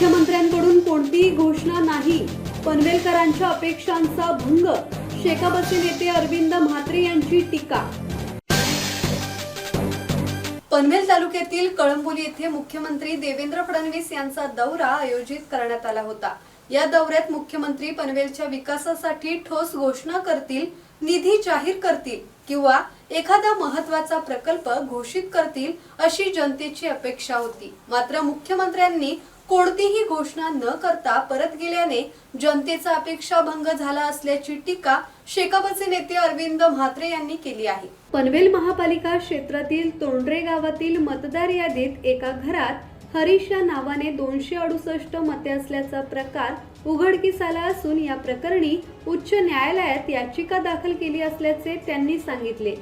मुख्यमंत्र्यांकडून कोणतीही घोषणा नाही. पनवेलकरांच्या अपेक्षांचा भंग. शेकापचे नेते अरविंद म्हात्रे यांची टीका. पनवेल तालुक्यातील कळंबोली येथे मुख्यमंत्री देवेंद्र फडणवीस यांचा दौरा आयोजित करण्यात आला होता. या दौऱ्यात मुख्यमंत्री पनवेलच्या विकासासाठी ठोस घोषणा करतील निधी जाहीर करतील किंवा एखादा महत्त्वाचा प्रकल्प घोषित करतील अशी जनतेची अपेक्षा होती. मात्र मुख्यमंत्र्यांनी कोणतीही घोषणा न करता परत गेल्याने जनतेचा अपेक्षा भंग झाला असल्याची टीका शेकापचे नेते अरविंद म्हात्रे यांनी केली आहे. पनवेल महापालिका क्षेत्रातील तोंडरे गावातील मतदार यादीत एका घरात हरीश या नावाने दोनशे अडुसष्ट मते असल्याचा प्रकार उघडकीस आला असून या प्रकरणी उच्च न्यायालयात याचिका दाखल केली असल्याचे त्यांनी सांगितले.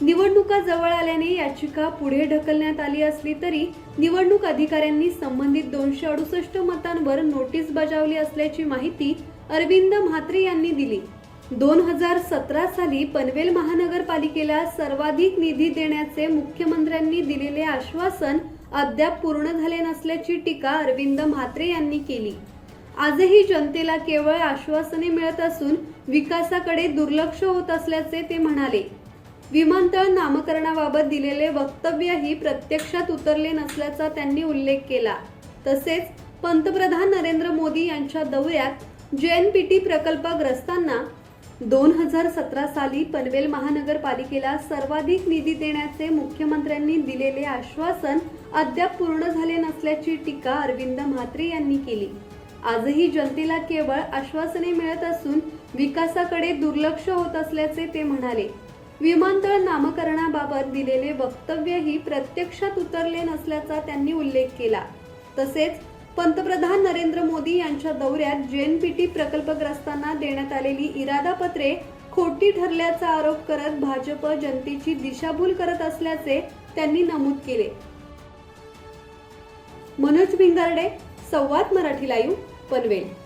निवडणुका जवळ आल्याने याचिका पुढे ढकलण्यात आली असली तरी निवडणूक अधिकाऱ्यांनी संबंधित दोनशे अडुसष्ट मतांवर नोटीस बजावली असल्याची माहिती अरविंद म्हात्रे यांनी दिली. दोन हजार सतरा साली पनवेल महानगरपालिकेला सर्वाधिक निधी देण्याचे मुख्यमंत्र्यांनी दिलेले आश्वासन अद्याप पूर्ण झाले नसल्याची टीका अरविंद म्हात्रे यांनी केली. आजही जनतेला केवळ आश्वासने मिळत असून विकासाकडे दुर्लक्ष होत असल्याचे ते म्हणाले. विमानतळ नामकरणाबाबत दिलेले वक्तव्यही प्रत्यक्षात उतरले नसल्याचा त्यांनी उल्लेख केला. तसेच पंतप्रधान नरेंद्र मोदी यांच्या दौऱ्यात जे एन पी टी प्रकल्पग्रस्तांना दोन हजार सतरा साली पनवेल महानगरपालिकेला सर्वाधिक निधी देण्याचे मुख्यमंत्र्यांनी दिलेले आश्वासन अद्याप पूर्ण झाले नसल्याची टीका अरविंद म्हात्रे यांनी केली. आजही जनतेला केवळ आश्वासने मिळत असून विकासाकडे दुर्लक्ष होत असल्याचे ते म्हणाले. विमानतळ नामकरणाबाबत दिलेले वक्तव्यही प्रत्यक्षात उतरले नसल्याचा त्यांनी उल्लेख केला. तसेच पंतप्रधान नरेंद्र मोदी यांच्या दौऱ्यात जेएनपीटी प्रकल्पग्रस्तांना देण्यात आलेली इरादापत्रे खोटी ठरल्याचा आरोप करत भाजप जनतेची दिशाभूल करत असल्याचे त्यांनी नमूद केले. मनोज भिंगारडे संवाद मराठी लाईव्ह पनवेल.